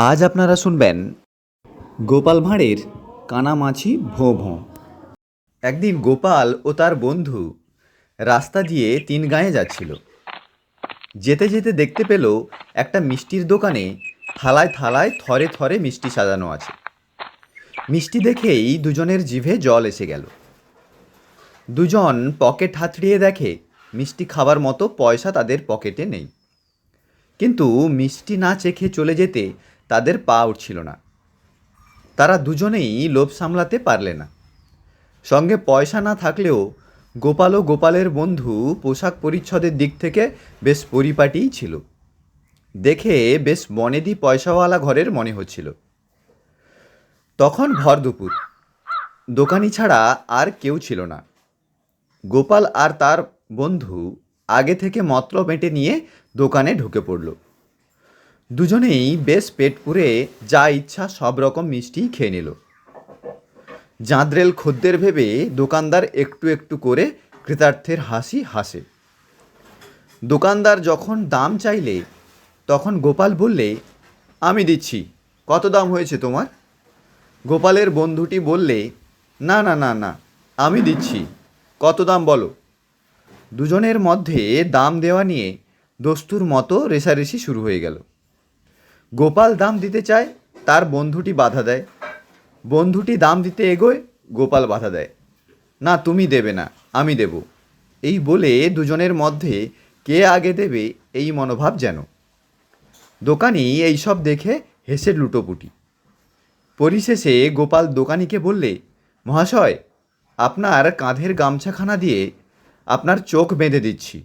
আজ আপনারা শুনবেন গোপাল ভাঁড়ের কানামাছি ভোঁ ভোঁ। একদিন গোপাল ও তার বন্ধু রাস্তা দিয়ে তিন গাঁয়ে যাচ্ছিল। যেতে যেতে দেখতে পেল একটা মিষ্টির দোকানে থালায় থালায় থরে থরে মিষ্টি সাজানো আছে। মিষ্টি দেখেই দুজনের জিভে জল এসে গেল। দুজন পকেট হাতড়িয়ে দেখে মিষ্টি খাবার মতো পয়সা তাদের পকেটে নেই। কিন্তু মিষ্টি না চেখে চলে যেতে তাদের পা উঠছিল না। তারা দুজনেই লোভ সামলাতে পারলে না। সঙ্গে পয়সা না থাকলেও গোপাল ও গোপালের বন্ধু পোশাক পরিচ্ছদের দিক থেকে বেশ পরিপাটিই ছিল। দেখে বেশ বনেদি পয়সাওয়ালা ঘরের মনে হচ্ছিল। তখন ভর দুপুর। দোকানি ছাড়া আর কেউ ছিল না। গোপাল আর তার বন্ধু আগে থেকে মতল মেটে নিয়ে দোকানে ঢুকে পড়ল। দুজনেই বেশ পেট পুরে যা ইচ্ছা সব রকম মিষ্টি খেয়ে নিল। জাঁদরেল খদ্দের ভেবে দোকানদার একটু একটু করে কৃতার্থের হাসি হাসে। দোকানদার যখন দাম চাইলে, তখন গোপাল বললে, আমি দিচ্ছি, কত দাম হয়েছে তোমার? গোপালের বন্ধুটি বললে, না না না না, আমি দিচ্ছি, কত দাম বলো? দুজনের মধ্যে দাম দেওয়া নিয়ে দস্তুর মতো রেশারেশি শুরু হয়ে গেল। গোপাল দাম দিতে চায়, তার বন্ধুটি বাধা দেয়। বন্ধুটি দাম দিতে এগোয়, গোপাল বাধা দেয়। না, তুমি দেবে না, আমি দেব। এই বলে দুজনের মধ্যে কে আগে দেবে এই মনোভাব যেন। দোকানি এইসব দেখে হেসে লুটোপুটি। পরিশেষে গোপাল দোকানিকে বললে, মহাশয়, আপনার কাঁধের গামছাখানা দিয়ে আপনার চোখ বেঁধে দিচ্ছি।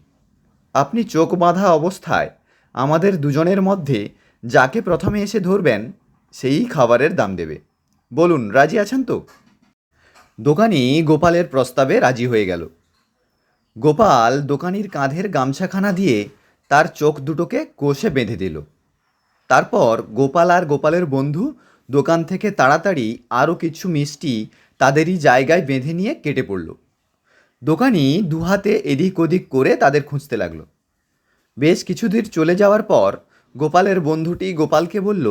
আপনি চোখ বাঁধা অবস্থায় আমাদের দুজনের মধ্যে যাকে প্রথমে এসে ধরবেন, সেই খাবারের দাম দেবে। বলুন, রাজি আছেন তো? দোকানি গোপালের প্রস্তাবে রাজি হয়ে গেল। গোপাল দোকানির কাঁধের গামছাখানা দিয়ে তার চোখ দুটোকে কোষে বেঁধে দিল। তারপর গোপাল আর গোপালের বন্ধু দোকান থেকে তাড়াতাড়ি আরও কিছু মিষ্টি তাদেরই জায়গায় বেঁধে নিয়ে কেটে পড়ল। দোকানি দুহাতে এদিক ওদিক করে তাদের খুঁজতে লাগল। বেশ কিছুদূর চলে যাওয়ার পর গোপালের বন্ধুটি গোপালকে বলল,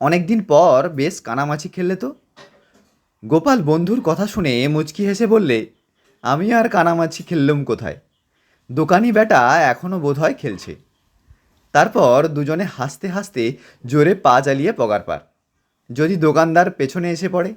অনেকদিন পর বেশ কানামাছি খেললে তো? গোপাল বন্ধুর কথা শুনে মুচকি হেসে বললে, আমি আর কানামাছি খেললুম কোথায়? দোকানি বেটা এখনও বোধহয় খেলছে। তারপর দুজনে হাসতে হাসতে জোরে পা চালিয়ে পগার পার যদি দোকানদার পেছনে এসে পড়ে।